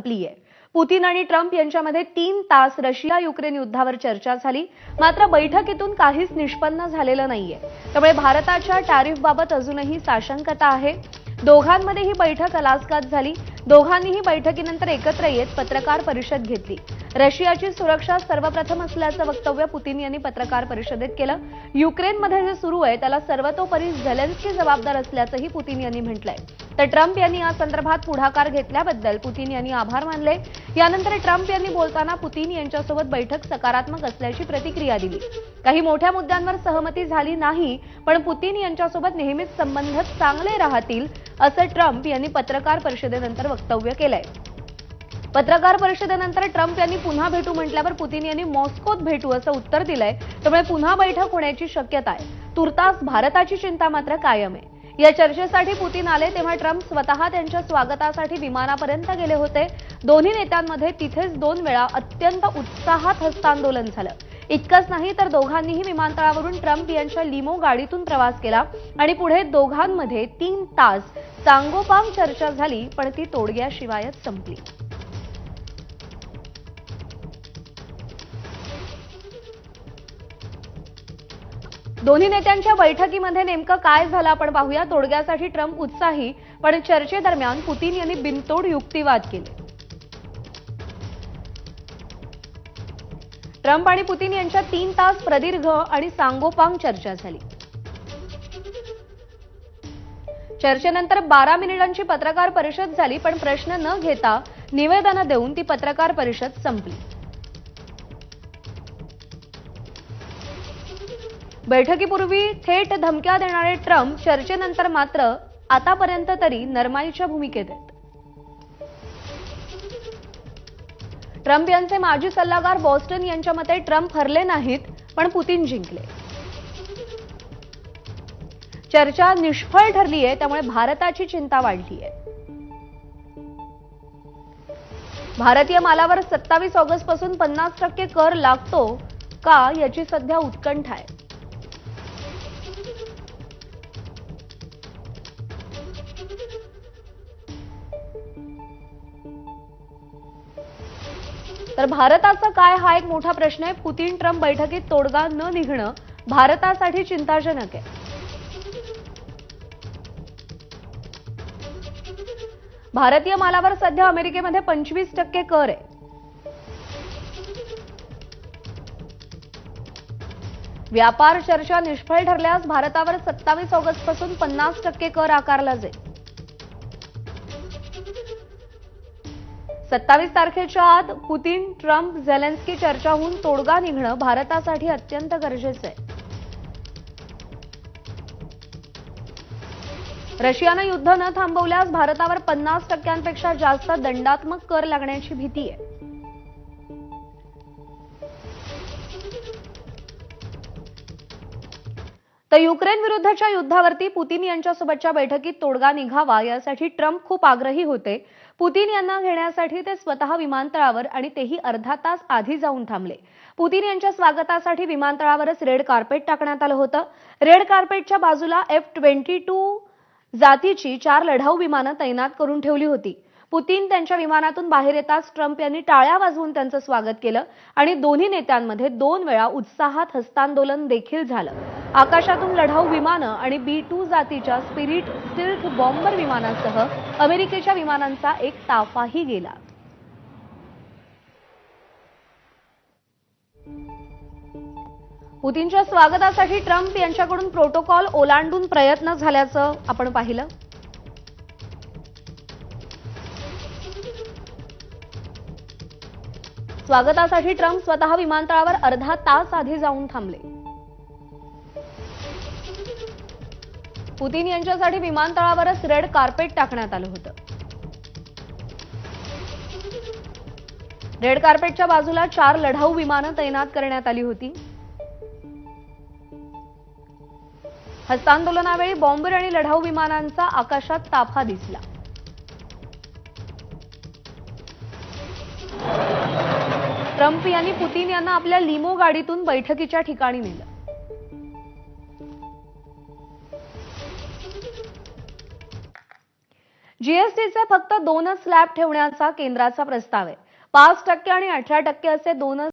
संपलीय Putin आणि Trump यांच्यामध्ये तीन तास रशिया युक्रेन युद्धावर चर्चा झाली. मात्र बैठकीतून काहीच निष्पन्न झालेलं नाहीये. त्यामुळे भारताच्या टॅरिफबाबत अजूनही साशंकता आहे. दोघांमध्ये ही बैठक अलास्कात झाली. दोघांनीही बैठकीनंतर एकत्र येत पत्रकार परिषद घेतली. रशियाची सुरक्षा सर्वप्रथम असल्याचं वक्तव्य पुतीन यांनी पत्रकार परिषदेत केलं. युक्रेनमध्ये जे सुरू आहे त्याला सर्वतोपरी झेलेन्स्की जबाबदार असल्याचंही पुतीन यांनी म्हटलंय. तर ट्रम्प यांनी या संदर्भात पुढाकार घेतल्याबद्दल पुतीन यांनी आभार मानले. यानंतर ट्रम्प यांनी बोलताना पुतीन यांच्यासोबत बैठक सकारात्मक असल्याची प्रतिक्रिया दिली. काही मोठ्या मुद्द्यांवर सहमती झाली नाही पण पुतीन यांच्यासोबत नेहमीच संबंध चांगले राहतील असं ट्रम्प यांनी पत्रकार परिषदेनंतर वक्तव्य केलंय. पत्रकार परिषदेनंतर ट्रम्प यांनी पुन्हा भेटू म्हटल्यावर पुतीन यांनी मॉस्कोत भेटू असं उत्तर दिलंय. त्यामुळे पुन्हा बैठक होण्याची शक्यता आहे. तुर्तास भारताची चिंता मात्र कायम आहे. या चर्चेसाठी पुतीन आले तेव्हा ट्रम्प स्वतः त्यांच्या स्वागतासाठी विमानापर्यंत गेले होते. दोन्ही नेत्यांमध्ये तिथेच दोन वेळा अत्यंत उत्साहात हस्तांदोलन झालं. इतकंच नाही तर दोघांनीही विमानतळावरून ट्रम्प यांच्या लिमो गाडीतून प्रवास केला आणि पुढे दोघांमध्ये तीन तास चांगोपांग चर्चा झाली पण ती तोडग्याशिवायच संपली. दोन्ही नेत्यांच्या बैठकीमध्ये नेमकं काय झालं आपण पाहूया. तोडग्यासाठी ट्रम्प उत्साही पण चर्चेदरम्यान पुतीन यांनी बिनतोड युक्तिवाद केले. ट्रम्प आणि पुतीन यांच्या तीन तास प्रदीर्घ आणि सांगोपांग चर्चा झाली. चर्चेनंतर बारा मिनिटांची पत्रकार परिषद झाली पण प्रश्न न घेता निवेदनं देऊन ती पत्रकार परिषद संपली. बैठकीपूर्वी थेट धमक्या देणारे ट्रम्प चर्चेनंतर मात्र आतापर्यंत तरी नरमाईच्या भूमिकेत आहेत. ट्रम्प यांचे माजी सल्लागार बॉस्टन यांच्या मते ट्रम्प हरले नाहीत पण पुतीन जिंकले. चर्चा निष्फळ ठरली आहे त्यामुळे भारताची चिंता वाढली आहे भारतीय मालावर सत्तावीस ऑगस्टपासून पन्नास टक्के कर लागतो का याची सध्या उत्कंठा आहे. तर भारताचं काय हा एक मोठा प्रश्न आहे. पुतीन ट्रम्प बैठकीत तोडगा न निघणं भारतासाठी चिंताजनक आहे. भारतीय मालावर सध्या अमेरिकेमध्ये पंचवीस टक्के कर आहे. व्यापार चर्चा निष्फळ ठरल्यास भारतावर सत्तावीस ऑगस्टपासून पन्नास टक्के कर आकारला जाईल. सत्तावीस तारखेच्या आत पुतीन ट्रम्प झेलेन्स्की चर्चा होऊन तोडगा निघणं भारतासाठी अत्यंत गरजेचं आहे. रशियानं युद्ध न थांबवल्यास भारतावर पन्नास टक्क्यांपेक्षा जास्त दंडात्मक कर लागण्याची भीती आहे. तर युक्रेन विरुद्धच्या युद्धावरती पुतीन यांच्यासोबतच्या बैठकीत तोडगा निघावा यासाठी ट्रम्प खूप आग्रही होते. पुतीन यांना घेण्यासाठी ते स्वतः विमानतळावर आणि तेही अर्धा तास आधी जाऊन थांबले. पुतीन यांच्या स्वागतासाठी विमानतळावरच रेड कार्पेट टाकण्यात आलं होतं. रेड कार्पेटच्या बाजूला एफ ट्वेंटी टू जातीची चार लढाऊ विमानं तैनात करून ठेवली होती. पुतीन त्यांच्या विमानातून बाहेर येताच ट्रम्प यांनी टाळ्या वाजवून त्यांचं स्वागत केलं आणि दोन्ही नेत्यांमध्ये दोन वेळा उत्साहात हस्तांदोलन देखील झालं. आकाशातून लढाऊ विमानं आणि बी टू जातीच्या स्पिरिट स्टिल्थ बॉम्बर विमानासह अमेरिकेच्या विमानांचा एक ताफाही गेला. पुतीनच्या स्वागतासाठी ट्रम्प यांच्याकडून प्रोटोकॉल ओलांडून प्रयत्न झाल्याचं आपण पाहिलं. स्वागतासाठी ट्रम्प स्वतः विमानतळावर अर्धा तास आधी जाऊन थांबले. पुतीन यांच्यासाठी विमानतळावरच रेड कार्पेट टाकण्यात आलं होतं. रेड कार्पेटच्या बाजूला चार लढाऊ विमानं तैनात करण्यात आली होती. हस्तांदोलनावेळी बॉम्बर आणि लढाऊ विमानांचा आकाशात ताफा दिसला. ट्रम्प यांनी पुतीन यांना आपल्या लिमो गाडीतून बैठकीच्या ठिकाणी नेलं. जीएसटीचे फक्त दोनच स्लॅब ठेवण्याचा केंद्राचा प्रस्ताव आहे. पाच टक्के आणि अठरा टक्के असे दोनच